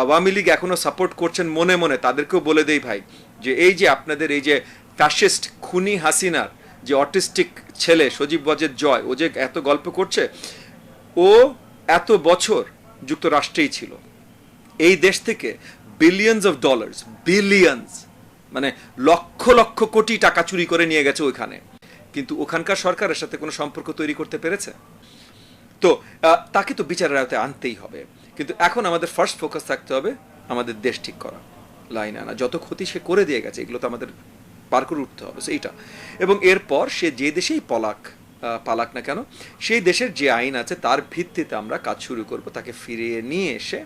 আওয়ামী লীগ এখনও সাপোর্ট করছেন মনে মনে, তাদেরকেও বলে দেই ভাই, যে এই যে আপনাদের এই যে ফ্যাসিস্ট খুনি হাসিনার যে অটিস্টিক ছেলে সজীব বজের জয়, ও যে এত গল্প করছে, ও এত বছর যুক্তরাষ্ট্রেই ছিল। এই দেশ থেকে বিলিয়ন্স অফ ডলার্স বিলিয়ন্স মানে লক্ষ লক্ষ কোটি টাকা চুরি করে নিয়ে গেছে ওইখানে। কিন্তু ওখানকার সরকারের সাথে কোনো সম্পর্ক তৈরি করতে পেরেছে? তো তাকে তো বিচারের আওতায় আনতেই হবে। কিন্তু এখন আমাদের ফার্স্ট ফোকাস থাকতে হবে আমাদের দেশ ঠিক করা। লাইন আনা। যত ক্ষতি সে করে দিয়ে গেছে, এগুলো তো আমাদের পার করে উঠতে হবে। সেইটা এবং এরপর সে যে দেশেই পলাক পালাক না কেন, সেই দেশের যে আইন আছে, তার ভিত্তিতে আমরা কাজ শুরু করব, তাকে ফিরিয়ে নিয়ে এসে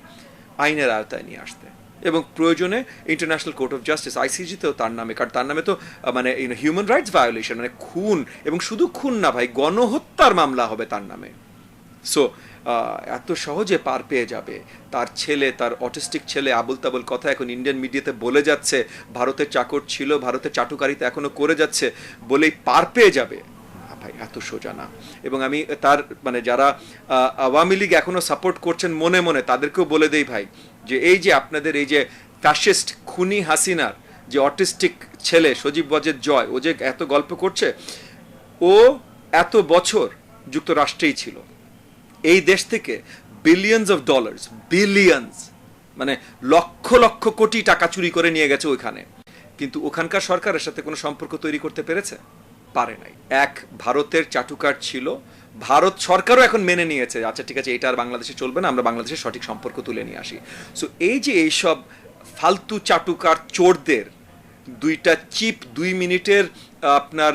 আইনের আওতায় নিয়ে আসতে। এবং প্রয়োজনে ইন্টারন্যাশনাল কোর্ট অফ জাস্টিস আইসিজিতেও তার নামে, কারণ তার নামে তো মানে হিউম্যান রাইটস ভায়োলেশন মানে খুন। এবং শুধু খুন না ভাই, গণহত্যার মামলা হবে তার নামে। সো এত সহজে পার পেয়ে যাবে। তার ছেলে, তার অটিস্টিক ছেলে আবুল তাবুল কথা এখন ইন্ডিয়ান মিডিয়াতে বলে যাচ্ছে। ভারতের চাকর ছিল, ভারতের চাটুকারিতা এখনও করে যাচ্ছে। বলেই পার পেয়ে যাবে। ভাই, এত সোজা না। এবং আমি তার মানে যারা আওয়ামী লীগ এখনও সাপোর্ট করছেন মনে মনে তাদেরকেও বলে দেই ভাই, যে এই যে আপনাদের এই যে ফ্যাসিস্ট খুনি হাসিনার যে অটিস্টিক ছেলে সজীব বজের জয়, ও যে এত গল্প করছে, ও এত বছর যুক্তরাষ্ট্রেই ছিল। এই দেশ থেকে বিলিয়ন্স অফ ডলার্স বিলিয়ন্স মানে লক্ষ লক্ষ কোটি টাকা চুরি করে নিয়ে গেছে ওইখানে। কিন্তু ওখানকার সরকারের সাথে কোনো সম্পর্ক তৈরি করতে পেরেছে? পারে নাই। এক, ভারতের চাটুকার ছিল। ভারত সরকারও এখন মেনে নিয়েছে আচ্ছা ঠিক আছে, এটা আর বাংলাদেশে চলবে না, আমরা বাংলাদেশের সঠিক সম্পর্ক তুলে নিয়ে আসি। সো এই যে এইসব ফালতু চাটুকার চোরদের দুইটা চিপ দুই মিনিটের আপনার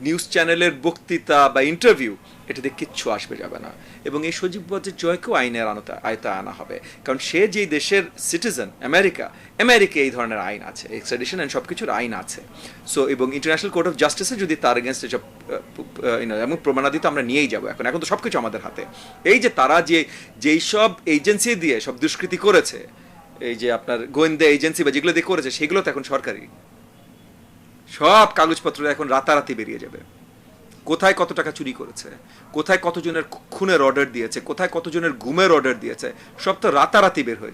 নিউজ চ্যানেলের বক্তৃতা বা ইন্টারভিউ এটাতে কিচ্ছু আসবে যাবে না। এবং এই সজীব জয়কেও আইনের আনতা আয়তায় আনা হবে। কারণ সে যে দেশের সিটিজেন আমেরিকা আমেরিকা এই ধরনের আইন আছে। এক্সট্রাডিশন অ্যান্ড সব কিছুর আইন আছে। সো এবং ইন্টারন্যাশনাল কোর্ট অফ জাস্টিসে যদি তার এগেনস্ট know, এমন প্রমাণাদি তো আমরা নিয়েই যাব এখন। এখন তো সব কিছু আমাদের হাতে। এই যে তারা যে যেই সব এজেন্সি দিয়ে সব দুষ্কৃতি করেছে এই যে আপনার গোয়েন্দা এজেন্সি বা যেগুলো দিয়ে করেছে, সেগুলো তো এখন সরকারি। সব কাগজপত্র এখন রাতারাতি বেরিয়ে যাবে। কোথায় কত টাকা চুরি করেছে, কোথায় কতজনের খুনের অর্ডার দিয়েছে, কোথায় কতজনের গুমের অর্ডার দিয়েছে, সব তো রাতারাতি বের হয়ে